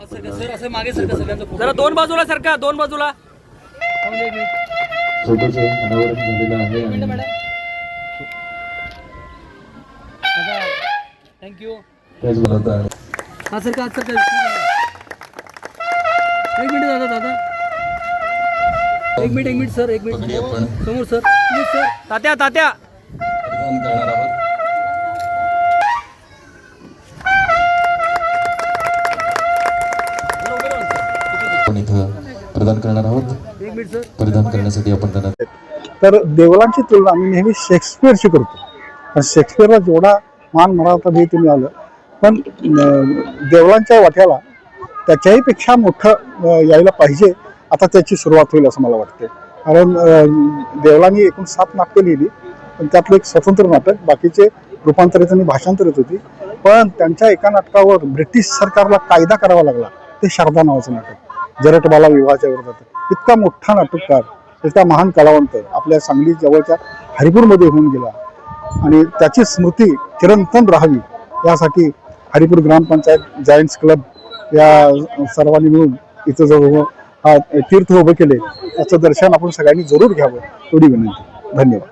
जरा दोन बाजूला सरका दोन बाजूला. फोटोचं अनावरण झालेलं आहे थँक्यू त्याच बनवत आहे हा सरका आज सरका एक मिनिट दादा दादा. एक मिनिट एक मिनिट सर एक मिनिट. समोर सर प्लीज सर. तात्या तात्या. करणार आहोत. आपण इथं प्रदान करणार आहोत. परिधान करण्यासाठी आपण त्यांना तर देवलांची तुलना आम्ही नेहमी शेक्सपियरशी करतो. पण शेक्सपियरला जेवढा मान मराठा भेट मिळालं पण देवळांच्या वाट्याला त्याच्याही पेक्षा मोठं यायला पाहिजे आता त्याची सुरुवात होईल असं मला वाटते कारण देवळांनी देवलांनी एकूण सात नाटकं लिहिली पण त्यातलं एक स्वतंत्र नाटक बाकीचे रूपांतरित आणि भाषांतरित होती. पण त्यांच्या एका नाटकावर ब्रिटिश सरकारला कायदा करावा लागला ते शारदा नावाचं नाटक. जरटबाला विवाहाच्या विरोधात इतका मोठा नाटककार इतका महान कलावंत आपल्या सांगली जवळच्या हरिपूरमध्ये होऊन गेला. आणि त्याची स्मृती चिरंतन राहावी यासाठी हरिपूर ग्रामपंचायत जायंट्स क्लब या सर्वांनी मिळून इथं जवळ हा तीर्थ उभे केले. त्याचं दर्शन आपण सगळ्यांनी जरूर घ्यावं एवढी विनंती. धन्यवाद.